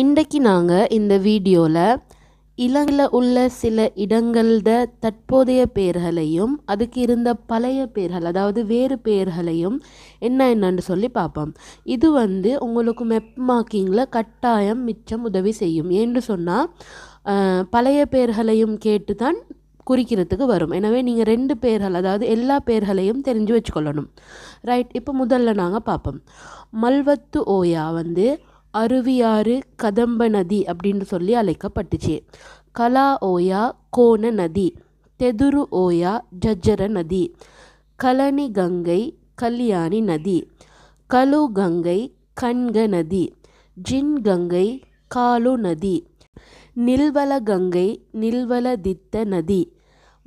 இன்றைக்கு நாங்கள் இந்த வீடியோவில் இலங்கையில் உள்ள சில இடங்கள தற்போதைய பெயர்களையும் அதுக்கு இருந்த பழைய பெயர்கள் அதாவது வேறு பெயர்களையும் என்ன என்னன்னு சொல்லி பார்ப்போம் இது வந்து உங்களுக்கு மெப் மார்க்கிங்கில் கட்டாயம் மிச்சம் உதவி செய்யும். ஏன்னு சொன்னால் பழைய பெயர்களையும் கேட்டு தான் குறிக்கிறதுக்கு வரும். எனவே நீங்கள் ரெண்டு பேர்கள் அதாவது எல்லா பேர்களையும் தெரிஞ்சு வச்சுக்கொள்ளணும். ரைட் இப்போ முதல்ல நாங்கள் பார்ப்போம் மல்வத்து ஓயா வந்து அருவியாறு கதம்ப நதி அப்படின்னு சொல்லி அழைக்கப்பட்டுச்சு. கலா ஓயா கோண நதி தெதுரு ஓயா ஜஜ்ஜர நதி கலனி கங்கை கல்யாணி நதி கலு கங்கை கண்க நதி ஜின் கங்கை காலு நதி நில்வல கங்கை நில்வலதித்த நதி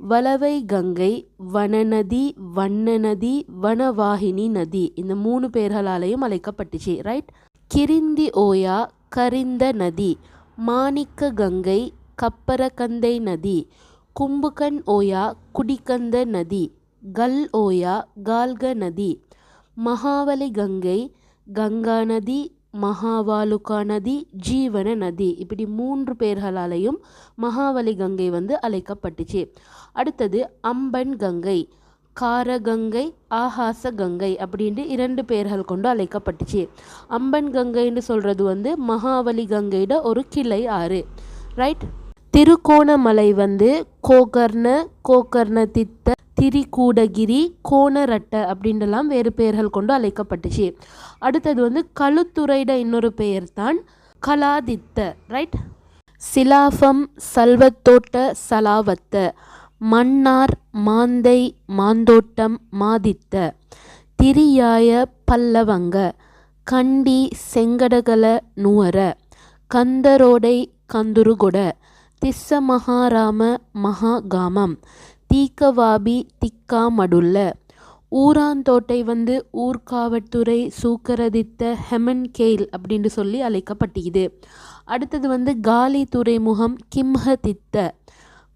வலவை கங்கை வனநதி வண்ண நதி வனவாகினி நதி இந்த மூணு பேர்களாலையும் அழைக்கப்பட்டுச்சு. ரைட் கிரிந்தி ஓயா கரிந்த நதி மாணிக்க கங்கை கப்பரகந்தை நதி கும்புகன் ஓயா குடிக்கந்த நதி கல் ஓயா கால்க நதி மகாவலி கங்கை கங்கா நதி மகாவாலுகா நதி ஜீவன நதி. இப்படி மூன்று பேர்களாலையும் மகாவலி கங்கை வந்து அழைக்கப்பட்டுச்சு. அடுத்தது அம்பன் கங்கை. காரகங்கை ஆகாச கங்கை அப்படின்ட்டு இரண்டு பெயர்கள் கொண்டு அழைக்கப்பட்டுச்சு. அம்பன் கங்கைன்னு சொல்கிறது வந்து மகாவலி கங்கையோட ஒரு கிளை ஆறு. ரைட் திருக்கோணமலை வந்து கோகர்ண கோகர்ண தித்த திரிகூடகிரி கோணரட்ட அப்படின்றலாம் வேறு பெயர்கள் கொண்டு அழைக்கப்பட்டுச்சு. அடுத்தது வந்து கழுத்துறையிட இன்னொரு பெயர் தான் கலாதித்த. ரைட் சிலாஃபம் சல்வத்தோட்ட சலாவத்த. மன்னார் மாந்தை மாந்தோட்டம் மாதித்த திரியாய பல்லவங்க கண்டி செங்கடகல நுவர கந்தரோடை கந்துருகொட திஸ்ஸ மகாராம மகாகாமம் தீக்கவாபி திக்காமடுல்ல ஊராந்தோட்டை வந்து ஊர்காவற்துறை சூக்கரதித்த ஹெமன் கெயில் அப்படின்னு சொல்லி அழைக்கப்பட்டிக்குது அடுத்தது வந்து காலி துறைமுகம் கிம்ஹதித்த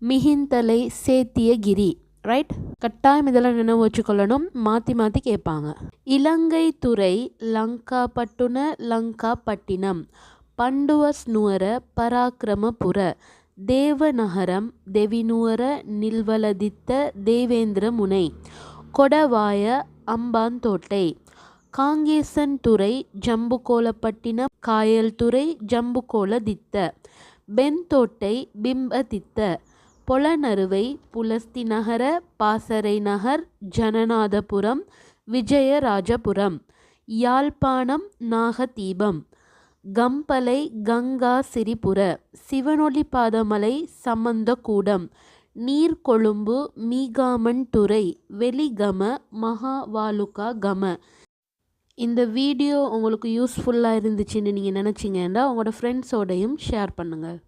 மிகிந்தலை சேத்தியகிரி ரைட் கட்டாயம் இதெல்லாம் நினைவு வச்சுக்கொள்ளணும். மாற்றி மாற்றி கேட்பாங்க. இலங்கை துறை லங்கா பட்டுன லங்கா பட்டினம் பண்டுவஸ் நுவர பராக்கிரமபுர தேவநகரம் தெவினுவர நில்வலதித்த தேவேந்திர முனை கொடவாய அம்பாந்தோட்டை காங்கேசன் துறை ஜம்புகோலப்பட்டினம் காயல்துறை ஜம்புகோலதித்த பெண்தோட்டை பிம்பதித்த பொலனறுவை புலஸ்தி நகர பாசறை நகர் ஜனநாதபுரம் விஜயராஜபுரம். யாழ்ப்பாணம் நாகதீபம். கம்பலை கங்கா சிரிபுர. சிவனொளிபாதமலை சம்பந்தக்கூடம் நீர்கொழும்பு மீகாமன் துறை. வெளிகம மகாவாலுகா கம. இந்த வீடியோ உங்களுக்கு யூஸ்ஃபுல்லாக இருந்துச்சுன்னு நீங்கள் நினச்சிங்கன்னா உங்களோட ஃப்ரெண்ட்ஸோடையும் ஷேர் பண்ணுங்கள்